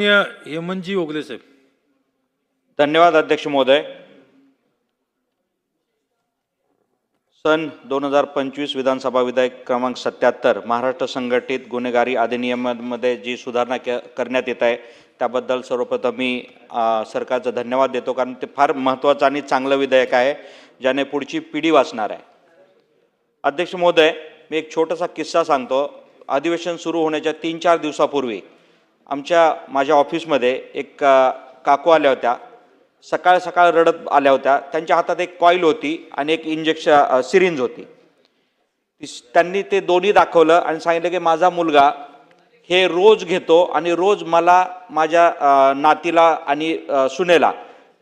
माननीय हेमंतजी ओगले साहेब. धन्यवाद अध्यक्ष महोदय. सन दोन हजार पंचवीस विधानसभा विधेयक क्रमांक सत्याहत्तर महाराष्ट्र संघटित गुन्हेगारी अधिनियमामध्ये जी सुधारणा के करण्यात येत आहे त्याबद्दल सर्वप्रथम मी सरकारचं धन्यवाद देतो. कारण ते फार महत्त्वाचं आणि चांगलं विधेयक आहे ज्याने पुढची पिढी वाचणार आहे. अध्यक्ष महोदय मी एक छोटासा किस्सा सांगतो. अधिवेशन सुरू होण्याच्या तीन चार दिवसापूर्वी आमच्या माझ्या ऑफिसमध्ये एक काकू आल्या होत्या. सकाळ सकाळ रडत आल्या होत्या. त्यांच्या हातात एक कॉईल होती आणि एक इंजेक्शन सिरिंज होती. त्यांनी ते दोन्ही दाखवलं आणि सांगितलं की माझा मुलगा हे रोज घेतो आणि रोज मला माझ्या नातीला आणि सुनेला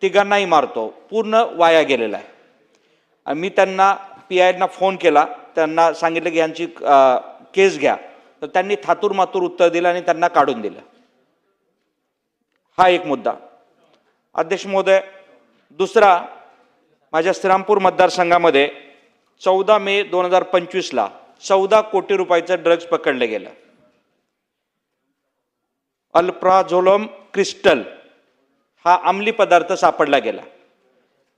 तिघांनाही मारतो. पूर्ण वाया गेलेला आहे. आणि मी त्यांना पी आयना फोन केला. त्यांना सांगितलं की यांची केस घ्या. तर त्यांनी थातूर मातूर उत्तर दिलं आणि त्यांना काढून दिलं. हा एक मुद्दा. अध्यक्ष महोदय दुसरा माझ्या श्रीरामपूर मतदारसंघामध्ये चौदा मे दोन हजार पंचवीसला चौदा कोटी रुपयाचं ड्रग्ज पकडलं गेलं. अल्प्राझोलम क्रिस्टल हा अंमली पदार्थ सापडला गेला.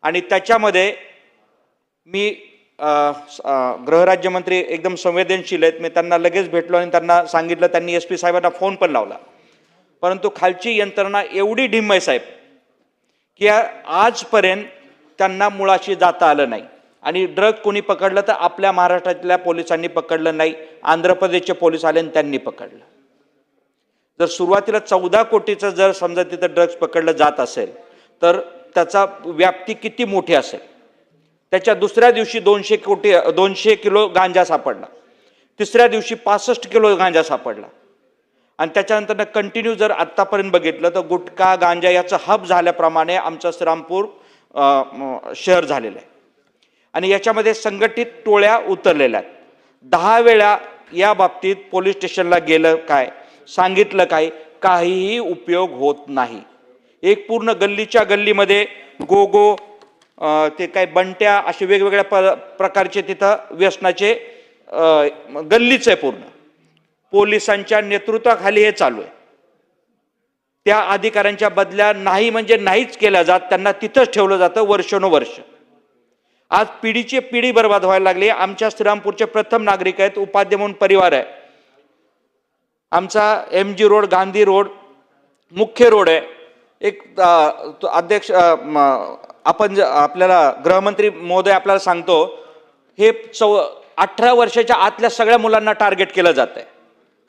आणि त्याच्यामध्ये मी गृहराज्यमंत्री एकदम संवेदनशील आहेत. मी त्यांना लगेच भेटलो आणि त्यांना सांगितलं. त्यांनी एस पी साहेबांना फोन पण लावला. परंतु खालची यंत्रणा एवढी ढिम्म आहे साहेब की आजपर्यंत त्यांना मुळाशी जाता आलं नाही. आणि ड्रग कोणी पकडलं तर आपल्या महाराष्ट्रातल्या पोलिसांनी पकडलं नाही आंध्र प्रदेशचे पोलीस आले आणि त्यांनी पकडलं. जर सुरुवातीला चौदा कोटीचं जर समजा तिथं ड्रग्ज पकडलं जात असेल तर त्याचा व्याप्ती किती मोठी असेल? त्याच्या दुसऱ्या दिवशी दोनशे कोटी दोनशे किलो गांजा सापडला. तिसऱ्या दिवशी पासष्ट किलो गांजा सापडला. आणि त्याच्यानंतर कंटिन्यू जर आत्तापर्यंत बघितलं तर गुटखा गांजा याचं हब झाल्याप्रमाणे आमचं श्रीरामपूर शहर झालेलं आहे. आणि याच्यामध्ये संघटित टोळ्या उतरलेल्या आहेत. दहा वेळा या बाबतीत पोलीस स्टेशनला गेलं काय? सांगितलं काय? काहीही उपयोग होत नाही. एक पूर्ण गल्लीच्या गल्लीमध्ये गो गो ते काय बंट्या असे वेगवेगळ्या प प्रकारचे तिथं व्यसनाचे गल्लीच आहे पूर्ण. पोलिसांच्या नेतृत्वाखाली हे चालू आहे. त्या अधिकाऱ्यांच्या बदल्या नाही म्हणजे नाहीच केल्या जात त्यांना तिथंच ठेवलं जातं वर्षानुवर्ष. आज पिढीची पिढी बर्बाद व्हायला लागली. आमच्या श्रीरामपूरचे प्रथम नागरिक आहेत उपाध्य म्हणून परिवार आहे. आमचा M G road Gandhi road मुख्य रोड आहे. एक अध्यक्ष म, आपण ज- आपल्याला गृहमंत्री महोदय आपल्याला सांगतो हे चौ अठरा वर्षाच्या आतल्या सगळ्या मुलांना टार्गेट केलं जात आहे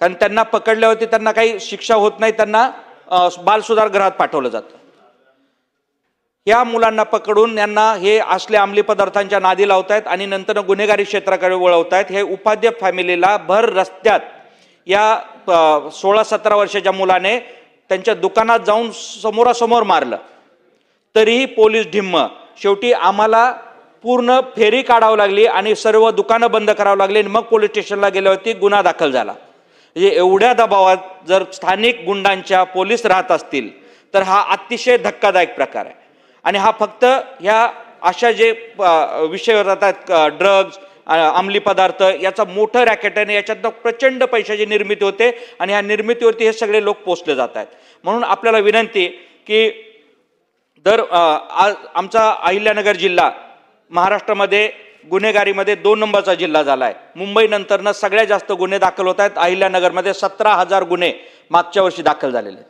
कारण त्यांना पकडल्यावरती त्यांना काही शिक्षा होत नाही त्यांना बालसुधार गृहात पाठवलं जातं. या मुलांना पकडून यांना हे असले अंमली पदार्थांच्या नादी लावतायत आणि नंतर गुन्हेगारी क्षेत्राकडे वळवतायत. हे उपाध्य फॅमिलीला भर रस्त्यात या सोळा सतरा वर्षाच्या मुलाने त्यांच्या दुकानात जाऊन समोरासमोर मारलं. तरीही पोलीस ढिम्म. शेवटी आम्हाला पूर्ण फेरी काढावं लागली आणि सर्व दुकानं बंद करावं लागली आणि मग पोलीस स्टेशनला गेल्यावरती गुन्हा दाखल झाला. म्हणजे एवढ्या दबावात जर स्थानिक गुंडांच्या पोलीस राहत असतील तर हा अतिशय धक्कादायक प्रकार आहे. आणि हा फक्त ह्या अशा जे विषय जातात ड्रग्ज अंमली पदार्थ याचा मोठं रॅकेट आहे आणि याच्यातनं प्रचंड पैशाची निर्मिती होते आणि ह्या निर्मितीवरती हे सगळे लोक पोचले जात आहेत. म्हणून आपल्याला विनंती की दर आज आमचा अहिल्यानगर जिल्हा महाराष्ट्रामध्ये गुन्हेगारीमध्ये दोन नंबरचा जिल्हा झाला आहे मुंबईनंतरनं सगळ्यात जास्त गुन्हे दाखल होत आहेत. अहिल्यानगरमध्ये सतरा हजार गुन्हे मागच्या वर्षी दाखल झालेले आहेत.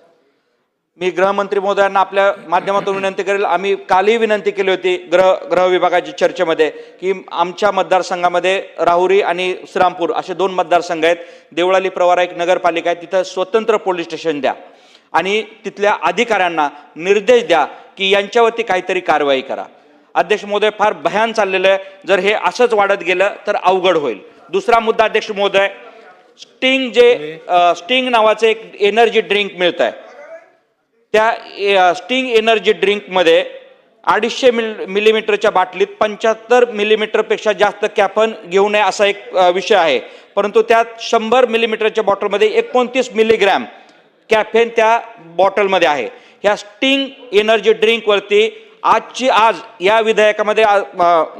मी गृहमंत्री महोदयांना आपल्या माध्यमातून विनंती करेल. आम्ही कालही विनंती केली होती ग्रह गृह विभागाच्या चर्चेमध्ये की आमच्या मतदारसंघामध्ये राहुरी आणि श्रीरामपूर असे दोन मतदारसंघ आहेत. देवळाली प्रवारा एक नगरपालिका आहे. तिथं स्वतंत्र पोलीस स्टेशन द्या. आणि तिथल्या अधिकाऱ्यांना निर्देश द्या की यांच्यावरती काहीतरी कारवाई करा. अध्यक्ष महोदय फार भयान चाललेलं आहे. जर हे असंच वाढत गेलं तर अवघड होईल. दुसरा मुद्दा अध्यक्ष महोदय स्टिंग जे स्टिंग नावाचं एक एनर्जी ड्रिंक मिळत आहे त्या स्टिंग एनर्जी ड्रिंकमध्ये अडीचशे मिल मिलीमीटरच्या बाटलीत पंच्याहत्तर मिलीमीटरपेक्षा जास्त कॅफन घेऊ नये असा एक विषय आहे. परंतु त्यात शंभर मिलीमीटरच्या बॉटलमध्ये एकोणतीस मिलीग्रॅम कॅफेन त्या बॉटलमध्ये आहे. ह्या स्टिंग एनर्जी ड्रिंकवरती आजची आज या विधेयकामध्ये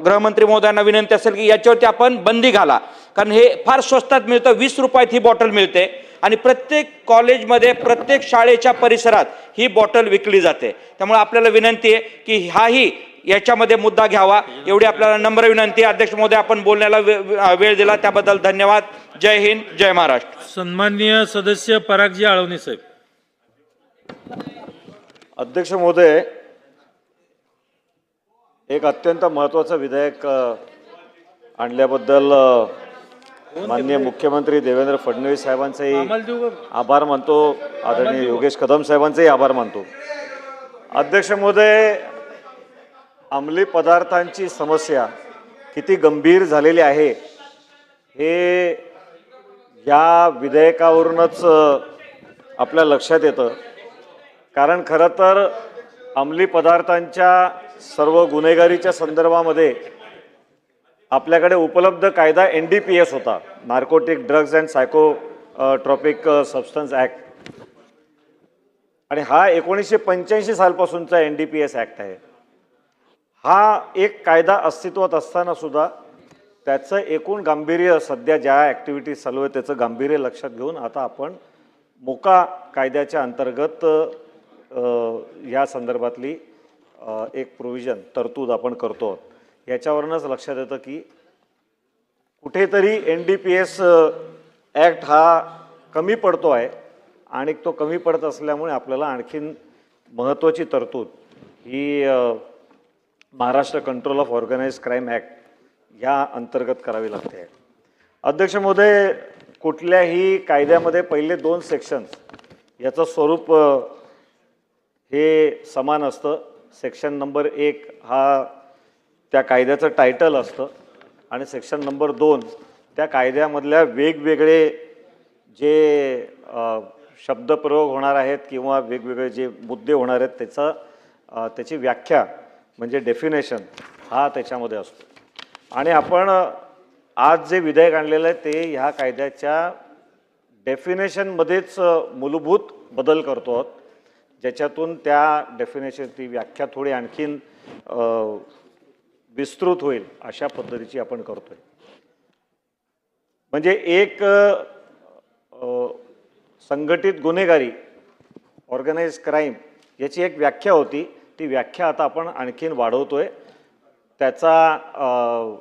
गृहमंत्री महोदयांना विनंती असेल की याच्यावरती आपण बंदी घाला. कारण हे फार स्वस्तात मिळतं वीस रुपयात ही बॉटल मिळते आणि प्रत्येक कॉलेजमध्ये प्रत्येक शाळेच्या परिसरात ही बॉटल विकली जाते. त्यामुळे आपल्याला विनंती आहे की हाही याच्यामध्ये मुद्दा घ्यावा. एवढी आपल्याला नम्र विनंती. आहे. अध्यक्ष महोदय आपण बोलण्याला वेळ दिला. त्याबद्दल धन्यवाद. जय हिंद जय महाराष्ट्र. सन्माननीय सदस्य परागजी आळवणे साहेब. अध्यक्ष महोदय एक अत्यंत महत्त्वाचं विधेयक आणल्याबद्दल माननीय मुख्यमंत्री देवेंद्र फडणवीस साहेबांचेही? आभार मानतो. आदरणीय योगेश कदम साहेबांचेही आभार मानतो. अध्यक्ष महोदय अंमली पदार्थांची समस्या किती गंभीर झालेली आहे हे या विधेयकावरूनच आपल्या लक्षात येतं. कारण खरं तर अंमली पदार्थांच्या सर्व गुन्हेगारीच्या संदर्भामध्ये आपल्याकडे उपलब्ध कायदा एन डी पी एस होता. Narcotic drugs and psychotropic substance act आणि हा एकोणीसशे पंच्याऐंशी सालपासूनचा N D P S act आहे. हा एक कायदा अस्तित्वात असताना सुद्धा त्याचं एकूण गांभीर्य सध्या ज्या ॲक्टिव्हिटीज चालू आहे त्याचं गांभीर्य लक्षात घेऊन आता आपण मोका कायद्याच्या अंतर्गत uh, या संदर्भातली एक प्रोव्हिजन तरतूद आपण करतो आहोत. याच्यावरूनच लक्षात येतं की कुठेतरी N D P S act हा कमी पडतो आहे आणि तो कमी पडत असल्यामुळे आपल्याला आणखीन महत्त्वाची तरतूद ही Maharashtra control of organise crime act या अंतर्गत करावी लागते अध्यक्ष महोदय कुठल्याही कायद्यामध्ये पहिले दोन सेक्शन्स याचं स्वरूप हे समान असतं सेक्शन नंबर एक हा त्या कायद्याचं टायटल असतं. आणि सेक्शन नंबर दोन त्या कायद्यामधल्या वेगवेगळे जे शब्दप्रयोग होणार आहेत किंवा वेगवेगळे जे मुद्दे होणार आहेत त्याचा त्याची व्याख्या म्हणजे डेफिनेशन हा त्याच्यामध्ये असतो. आणि आपण आज जे विधेयक आणलेलं आहे ते ह्या कायद्याच्या डेफिनेशनमध्येच मूलभूत बदल करतो आहोत. ज्याच्यातून त्या डेफिनेशन ती व्याख्या थोडी आणखीन विस्तृत होईल अशा पद्धतीची आपण करतोय. म्हणजे एक संघटित गुन्हेगारी ऑर्गनाइज क्राईम याची एक व्याख्या होती. ती व्याख्या आता आपण आणखीन वाढवतोय. त्याचा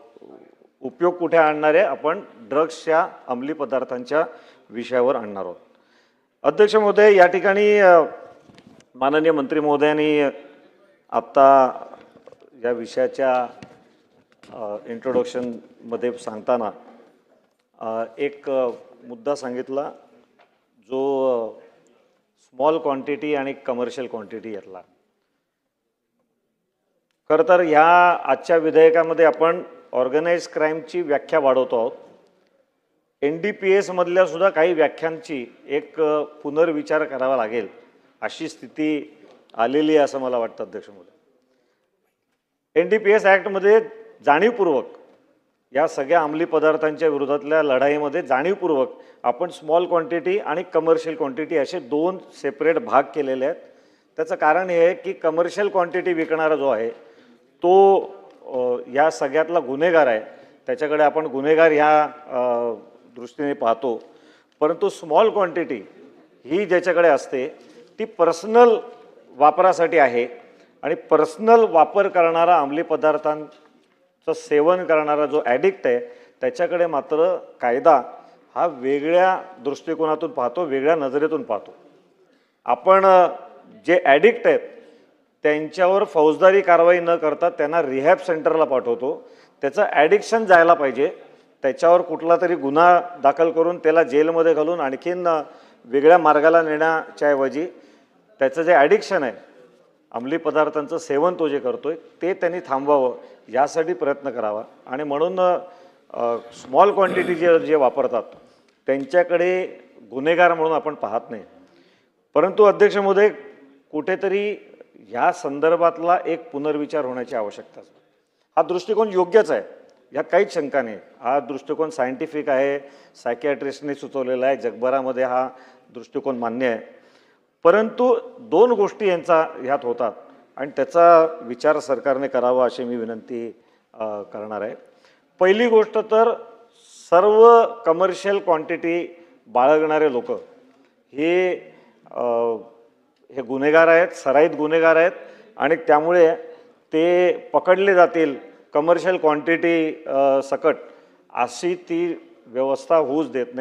उपयोग कुठे आणणार आहे? आपण ड्रग्सच्या अंमली पदार्थांच्या विषयावर आणणार आहोत. अध्यक्ष महोदय या ठिकाणी माननीय मंत्री महोदयांनी आत्ता या विषयाच्या इंट्रोडक्शनमध्ये सांगताना एक मुद्दा सांगितला जो स्मॉल क्वांटिटी आणि कमर्शियल क्वांटिटी यातला. खरं तर ह्या आजच्या विधेयकामध्ये आपण ऑर्गनाइज क्राईमची व्याख्या वाढवतो आहोत. एन डी पी एसमधल्या सुद्धा काही व्याख्यांची एक पुनर्विचार करावा लागेल. अशी स्थिती आलेली आहे असं मला वाटतं अध्यक्ष Modi N D P S ॲक्टमध्ये जाणीवपूर्वक या सगळ्या अंमली पदार्थांच्या विरोधातल्या लढाईमध्ये जाणीवपूर्वक आपण स्मॉल क्वांटिटी आणि कमर्शियल क्वांटिटी असे दोन सेपरेट भाग केलेले आहेत. त्याचं कारण हे आहे की कमर्शियल क्वांटिटी विकणारा जो आहे तो या सगळ्यातला गुन्हेगार आहे. त्याच्याकडे आपण गुन्हेगार ह्या दृष्टीने पाहतो. परंतु स्मॉल क्वांटिटी ही ज्याच्याकडे असते ती पर्सनल वापरासाठी आहे आणि पर्सनल वापर करणारा अंमली पदार्थांचं सेवन करणारा जो ॲडिक्ट आहे त्याच्याकडे मात्र कायदा हा वेगळ्या दृष्टिकोनातून पाहतो वेगळ्या नजरेतून पाहतो. आपण जे ॲडिक्ट आहेत त्यांच्यावर फौजदारी कारवाई न करता त्यांना रिहॅब सेंटरला पाठवतो. त्याचं ॲडिक्शन जायला पाहिजे. त्याच्यावर कुठला तरी गुन्हा दाखल करून त्याला जेलमध्ये घालून आणखीन वेगळ्या मार्गाला नेण्याच्या ऐवजी त्याचं जे ॲडिक्शन आहे अंमली पदार्थांचं सेवन तो जे करतोय ते त्यांनी थांबवावं यासाठी प्रयत्न करावा. आणि म्हणून स्मॉल क्वांटिटी जे जे वापरतात त्यांच्याकडे गुन्हेगार म्हणून आपण पाहत नाही. परंतु अध्यक्ष महोदय कुठेतरी ह्या संदर्भातला एक पुनर्विचार होण्याची आवश्यकता हा दृष्टिकोन योग्यच आहे यात काहीच शंका नाही. हा दृष्टिकोन सायंटिफिक आहे सायकॅट्रिस्टने सुचवलेला आहे जगभरामध्ये हा दृष्टिकोन मान्य आहे. परंतु दोन गोष्टी यांचा ह्यात होतात आणि त्याचा विचार सरकारने करावा अशी मी विनंती करणार आहे. पहिली गोष्ट तर सर्व कमर्शियल क्वांटिटी बाळगणारे लोक हे हे गुन्हेगार आहेत सराईत गुन्हेगार आहेत आणि त्यामुळे ते पकडले जातील कमर्शियल क्वांटिटी सकट अशी ती व्यवस्था होऊच देत नाही.